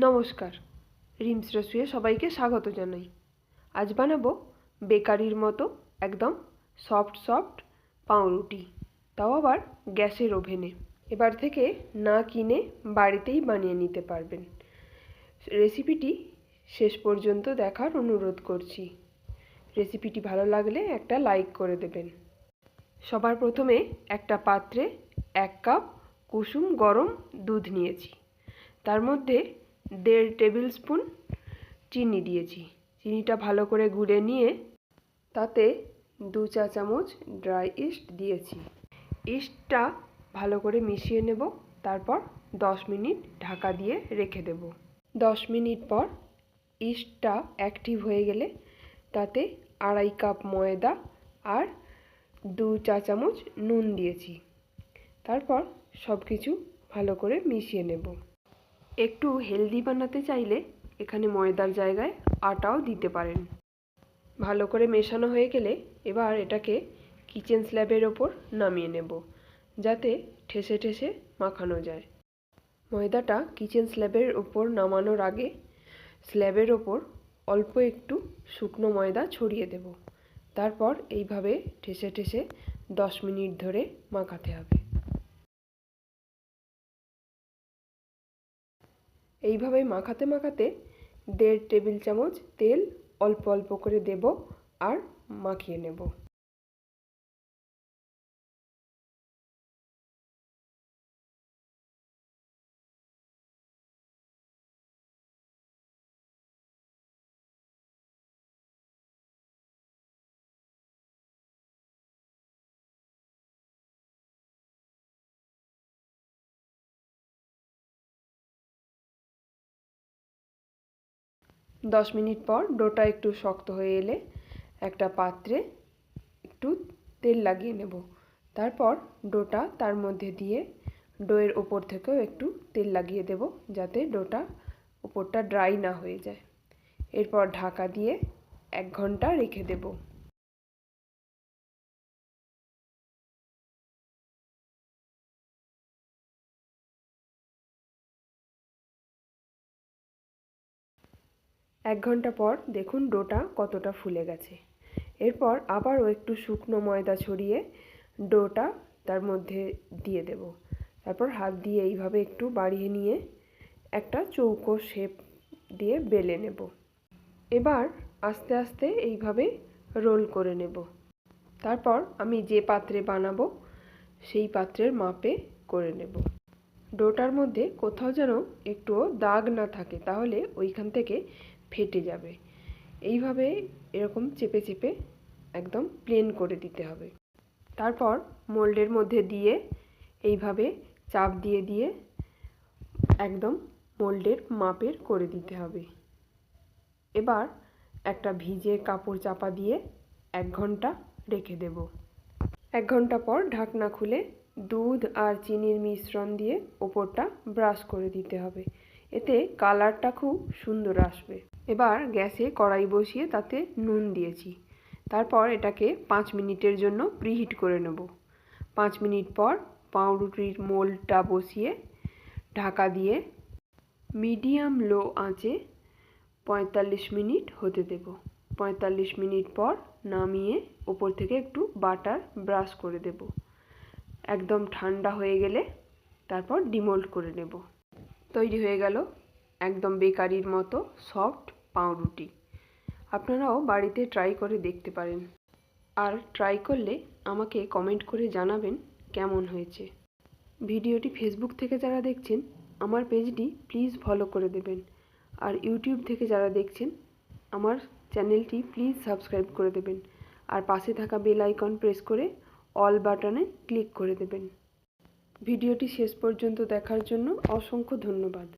নমস্কার। রিমস রেসুয়ে সবাইকে স্বাগত জানাই। আজ বানাবো বেকারির মতো একদম সফট সফট পাউরুটি। তাও আবার গ্যাসের ওভেনে। এবার থেকে না কিনে বাড়িতেই বানিয়ে নিতে পারবেন। রেসিপিটি শেষ পর্যন্ত দেখার অনুরোধ করছি। রেসিপিটি ভালো লাগলে একটা লাইক করে দেবেন। সবার প্রথমে একটা পাত্রে এক কাপ কুসুম গরম দুধ নিয়েছি। তার মধ্যে দেড় টেবিল স্পুন চিনি দিয়েছি। চিনিটা ভালো করে গুঁড়ে নিয়ে তাতে দু চা চামচ ড্রাই ইস্ট দিয়েছি। ইস্টটা ভালো করে মিশিয়ে নেব, তারপর দশ মিনিট ঢাকা দিয়ে রেখে দেব। দশ মিনিট পর ইস্টটা অ্যাক্টিভ হয়ে গেলে তাতে আড়াই কাপ ময়দা আর দু চা চামচ নুন দিয়েছি। তারপর সব কিছু ভালো করে মিশিয়ে নেব। একটু হেলদি বানাতে চাইলে এখানে ময়দার জায়গায় আটাও দিতে পারেন। ভালো করে মেশানো হয়ে গেলে এবার এটাকে কিচেন স্ল্যাবের ওপর নামিয়ে নেব, যাতে ঠেসে ঠেসে মাখানো যায়। ময়দাটা কিচেন স্ল্যাবের ওপর নামানোর আগে স্ল্যাবের ওপর অল্প একটু শুকনো ময়দা ছড়িয়ে দেব। তারপর এইভাবে ঠেসে ঠেসে দশ মিনিট ধরে মাখাতে হবে। এইভাবে মাখাতে মাখাতে দেড় টেবিল চামচ তেল অল্প অল্প করে দেব আর মাখিয়ে নেব। দশ মিনিট পর ডোটা একটু শক্ত হয়ে এলে একটা পাত্রে একটু তেল লাগিয়ে নেব। তারপর ডোটা তার মধ্যে দিয়ে ডোয়ের ওপর থেকেও একটু তেল লাগিয়ে দেব যাতে ডোটা ওপরটা ড্রাই না হয়ে যায়। এরপর ঢাকা দিয়ে এক ঘণ্টা রেখে দেব। এক ঘণ্টা পর দেখুন ডোটা কতটা ফুলে গেছে। এরপর আবারও একটু শুকনো ময়দা ছড়িয়ে ডোটা তার মধ্যে দিয়ে দেব। তারপর হাত দিয়ে এইভাবে একটু বাড়িয়ে নিয়ে একটা চৌকো শেপ দিয়ে বেলে নেব। এবার আস্তে আস্তে এইভাবে রোল করে নেব। তারপর আমি যে পাত্রে বানাবো সেই পাত্রের মাপে করে নেব। ডোটার মধ্যে কোথাও যেন একটুও দাগ না থাকে, তাহলে ওইখান থেকে ফেটে যাবে। এইভাবে এরকম চেপে চেপে একদম প্লেন করে দিতে হবে। তারপর মোল্ডের মধ্যে দিয়ে এইভাবে চাপ দিয়ে দিয়ে একদম মোল্ডের মাপের করে দিতে হবে। এবার একটা ভিজে কাপড় চাপা দিয়ে এক ঘণ্টা রেখে দেব। এক ঘণ্টা পর ঢাকনা খুলে দুধ আর চিনির মিশ্রণ দিয়ে ওপরটা ব্রাশ করে দিতে হবে। এতে কালারটা খুব সুন্দর আসবে। এবার গ্যাসে কড়াই বসিয়ে তাতে নুন দিয়েছি। তারপর এটাকে পাঁচ মিনিটের জন্য প্রিহিট করে নেব। পাঁচ মিনিট পর পাউরুটির মোলটা বসিয়ে ঢাকা দিয়ে মিডিয়াম লো আঁচে পঁয়তাল্লিশ মিনিট হতে দেব। পঁয়তাল্লিশ মিনিট পর নামিয়ে ওপর থেকে একটু বাটার ব্রাশ করে দেব। একদম ঠান্ডা হয়ে গেলে তারপর ডিমোল্ড করে নেব। তৈরি হয়ে গেল একদম বেকারির মতো সফট পাউরুটি। আপনারাও বাড়িতে ট্রাই করে দেখতে পারেন। আর ট্রাই করলে আমাকে কমেন্ট করে জানাবেন কেমন হয়েছে। ভিডিওটি ফেসবুক থেকে যারা দেখছেন, আমার পেজটি প্লিজ ফলো করে দেবেন। আর ইউটিউব থেকে যারা দেখছেন, আমার চ্যানেলটি প্লিজ সাবস্ক্রাইব করে দেবেন। আর পাশে থাকা বেল আইকন প্রেস করে অল বাটনে ক্লিক করে দেবেন। ভিডিওটি শেষ পর্যন্ত দেখার জন্য অসংখ্য ধন্যবাদ।